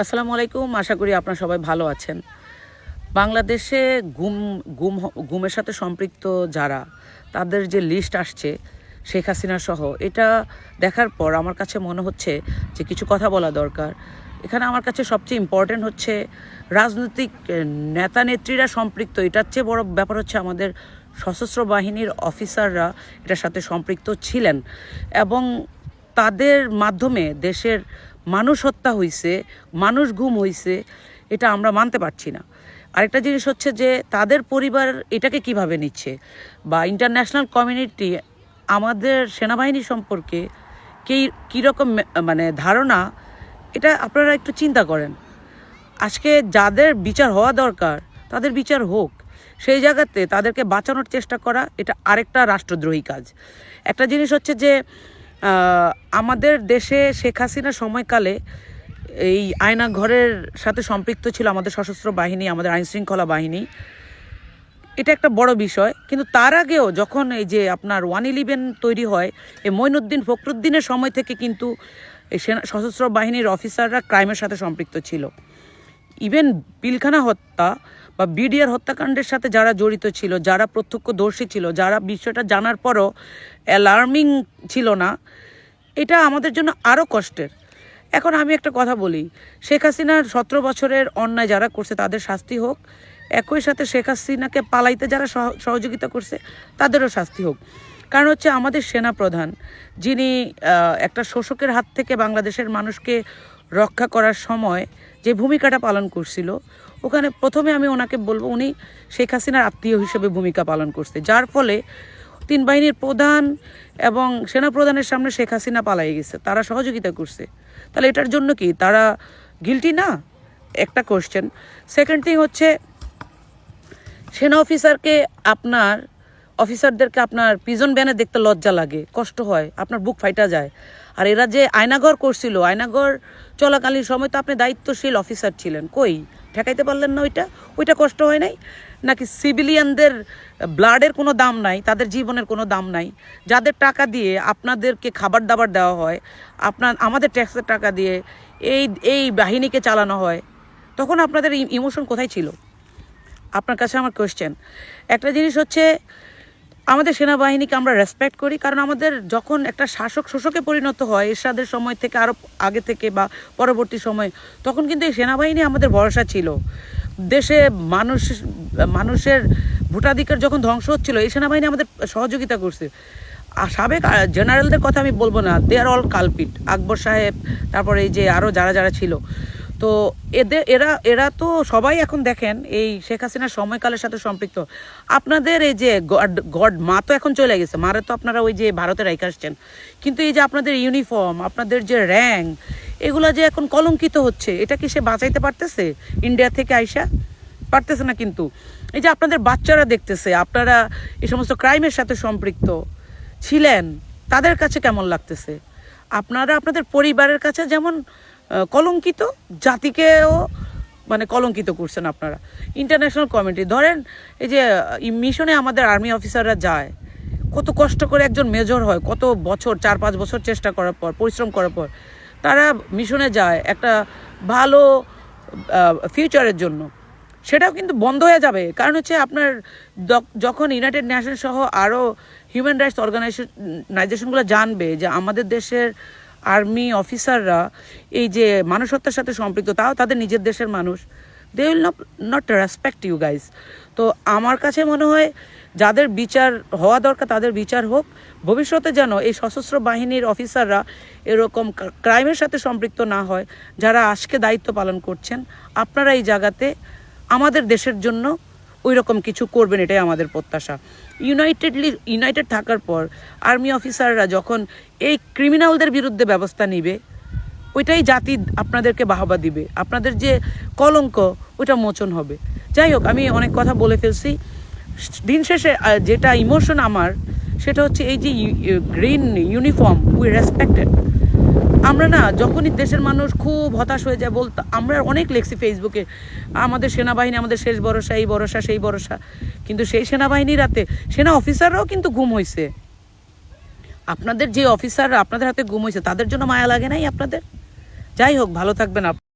আসসালামু আলাইকুম, আশা করি আপনারা সবাই ভালো আছেন। বাংলাদেশে গুম গুম গুমের সাথে সম্পৃক্ত যারা, তাদের যে লিস্ট আসছে, শেখ হাসিনা সহ, এটা দেখার পর আমার কাছে মনে হচ্ছে যে কিছু কথা বলা দরকার। এখানে আমার কাছে সবচেয়ে ইম্পর্টেন্ট হচ্ছে, রাজনৈতিক নেতা নেত্রীরা সম্পৃক্ত, এটার চেয়ে বড় ব্যাপার হচ্ছে আমাদের সশস্ত্র বাহিনীর অফিসাররা এটার সাথে সম্পৃক্ত ছিলেন। এবং তাদের মাধ্যমে দেশের মানুষ হত্যা হইছে, মানুষ গুম হইছে, এটা আমরা মানতে পারছি না। আরেকটা জিনিস হচ্ছে যে, তাদের পরিবার এটাকে কীভাবে নিচ্ছে? বা ইন্টারন্যাশনাল কমিউনিটি আমাদের সেনাবাহিনী সম্পর্কে কি, কীরকম মানে ধারণা, এটা আপনারা একটু চিন্তা করেন। আজকে যাদের বিচার হওয়া দরকার, তাদের বিচার হোক। সেই জায়গাতে তাদেরকে বাঁচানোর চেষ্টা করা, এটা আরেকটা রাষ্ট্রদ্রোহী কাজ। একটা জিনিস হচ্ছে যে আমাদের দেশে শেখ হাসিনার সময়কালে এই আয়না ঘরের সাথে সম্পৃক্ত ছিল আমাদের সশস্ত্র বাহিনী, আমাদের আইন শৃঙ্খলা বাহিনী। এটা একটা বড় বিষয়। কিন্তু তার আগেও যখন এই যে আপনার ওয়ান ইলেভেন তৈরি হয় এই মঈনুদ্দিন ফখরুদ্দিনের সময় থেকে কিন্তু সশস্ত্র বাহিনীর অফিসাররা ক্রাইমের সাথে সম্পৃক্ত ছিল। ইভেন পিলখানা হত্যা বা বিডিআর হত্যাকাণ্ডের সাথে যারা জড়িত ছিল, যারা প্রত্যক্ষদর্শী ছিল, যারা বিষয়টা জানার পরও অ্যালার্মিং ছিল না, এটা আমাদের জন্য আরও কষ্টের। এখন আমি একটা কথা বলি, শেখ হাসিনার সতেরো বছরের অন্যায় যারা করছে তাদের শাস্তি হোক, একই সাথে শেখ হাসিনাকে পালাইতে যারা সহ- সহযোগিতা করছে তাদেরও শাস্তি হোক। কারণ হচ্ছে আমাদের সেনা প্রধান যিনি একটা শোষকের হাত থেকে বাংলাদেশের মানুষকে রক্ষা করার সময় যে ভূমিকাটা পালন করছিল, ওখানে প্রথমে আমি ওনাকে বলব উনি শেখ হাসিনার আত্মীয় হিসেবে ভূমিকা পালন করছে, যার ফলে তিন বাহিনীর প্রধান এবং সেনা প্রধানের সামনে শেখ হাসিনা পালাই গেছে, তারা সহযোগিতা করছে। তাহলে এটার জন্য কি তারা গিলটি না? একটা কোশ্চেন সেকেন্ড থিং হচ্ছে, সেনা অফিসারকে আপনার অফিসারদেরকে আপনার পিজন ব্যানে দেখতে লজ্জা লাগে, কষ্ট হয়, আপনার বুক ফাইটা যায়। আর এরা যে আয়নাঘর করছিল, আয়নাঘর চলাকালীন সময় তো আপনি দায়িত্বশীল অফিসার ছিলেন। কই? ঠেকাইতে পারলেন না ওইটা? ওইটা কষ্ট হয় নাই? নাকি সিভিলিয়ানদের ব্লাডের কোনো দাম নাই, তাদের জীবনের কোনো দাম নাই? যাদের টাকা দিয়ে আপনাদেরকে খাবার দাবার দেওয়া হয়, আপনার, আমাদের ট্যাক্সের টাকা দিয়ে এই এই বাহিনীকে চালানো হয়, তখন আপনাদের ইমোশন কোথায় ছিল? আপনার কাছে আমার কোয়েশ্চেন একটা জিনিস হচ্ছে আমাদের সেনাবাহিনীকে আমরা রেসপেক্ট করি, কারণ আমাদের যখন একটা শাসক শোষকে পরিণত হয়, এরশাদের সময় থেকে আরও আগে থেকে বা পরবর্তী সময়, তখন কিন্তু এই সেনাবাহিনী আমাদের ভরসা ছিল। দেশে মানুষ, মানুষের ভোটাধিকার যখন ধ্বংস হচ্ছিল, এই সেনাবাহিনী আমাদের সহযোগিতা করছে। আর সাবেক জেনারেলদের কথা আমি বলব না দে আর অল কালপিট আকবর সাহেব, তারপরে এই যে আরও যারা যারা ছিল তো এদের এরা এরা তো সবাই এখন দেখেন এই শেখ হাসিনার সময়কালের সাথে সম্পৃক্ত। আপনাদের এই যে গড গড মা তো এখন চলে গেছে, মারে তো আপনারা ওই যে ভারতে রাইখে আসছেন। কিন্তু এই যে আপনাদের ইউনিফর্ম, আপনাদের যে র্যাঙ্ক এগুলো যে এখন কলঙ্কিত হচ্ছে, এটা কি সে বাঁচাইতে পারতেছে? ইন্ডিয়া থেকে আইসা? পারতেছে না কিন্তু। এই যে আপনাদের বাচ্চারা দেখতেছে, আপনারা এই সমস্ত ক্রাইমের সাথে সম্পৃক্ত ছিলেন, তাদের কাছে কেমন লাগতেছে? আপনারা আপনাদের পরিবারের কাছে যেমন কলঙ্কিত, জাতিকেও মানে কলঙ্কিত করছেন আপনারা। ইন্টারন্যাশনাল কমিটি ধরেন এই যে মিশনে আমাদের আর্মি অফিসাররা যায়, কত কষ্ট করে একজন মেজর হয়, কত বছর, চার পাঁচ বছর চেষ্টা করার পর, পরিশ্রম করার পর, তারা মিশনে যায় একটা ভালো ফিউচারের জন্য। সেটাও কিন্তু বন্ধ হয়ে যাবে। কারণ হচ্ছে আপনার যখন ইউনাইটেড নেশন সহ আরও হিউম্যান রাইটস অর্গানাইজেশনগুলো জানবে যে আমাদের দেশের আর্মি অফিসাররা এই যে মানুষ হত্যার সাথে সম্পৃক্ত, তাও তাদের নিজের দেশের মানুষ। They will not not respect you guys তো আমার কাছে মনে হয় যাদের বিচার হওয়া দরকার, তাদের বিচার হোক। ভবিষ্যতে যেন এই সশস্ত্র বাহিনীর অফিসাররা এরকম ক্রাইমের সাথে সম্পৃক্ত না হয়, যারা আজকে দায়িত্ব পালন করছেন, আপনারা এই জায়গাতে আমাদের দেশের জন্য ওই রকম কিছু করবেন, এটাই আমাদের প্রত্যাশা। ইউনাইটেডলি ইউনাইটেড থাকার পর আর্মি অফিসাররা যখন এই ক্রিমিনালদের বিরুদ্ধে ব্যবস্থা নিবে, ওইটাই জাতি আপনাদেরকে বাহবা দিবে। আপনাদের যে কলঙ্ক, ওইটা মোচন হবে। যাই হোক, আমি অনেক কথা বলে ফেলছি। দিন শেষে যেটা ইমোশন আমার, সেটা হচ্ছে এই যে গ্রিন ইউনিফর্ম উই রেসপেক্টেড আমরা না যখনই দেশের মানুষ খুব হতাশ হয়ে যায় বলতো, আমরা অনেক লেখছি ফেসবুকে আমাদের সেনাবাহিনী আমাদের শেষ ভরসা, এই ভরসা, সেই ভরসা। কিন্তু সেই সেনাবাহিনীর রাতে সেনা অফিসাররাও কিন্তু ঘুম হয়েছে আপনাদের যে অফিসাররা আপনাদের হাতে ঘুম হয়েছে তাদের জন্য মায়া লাগে নাই আপনাদের? যাই হোক, ভালো থাকবেন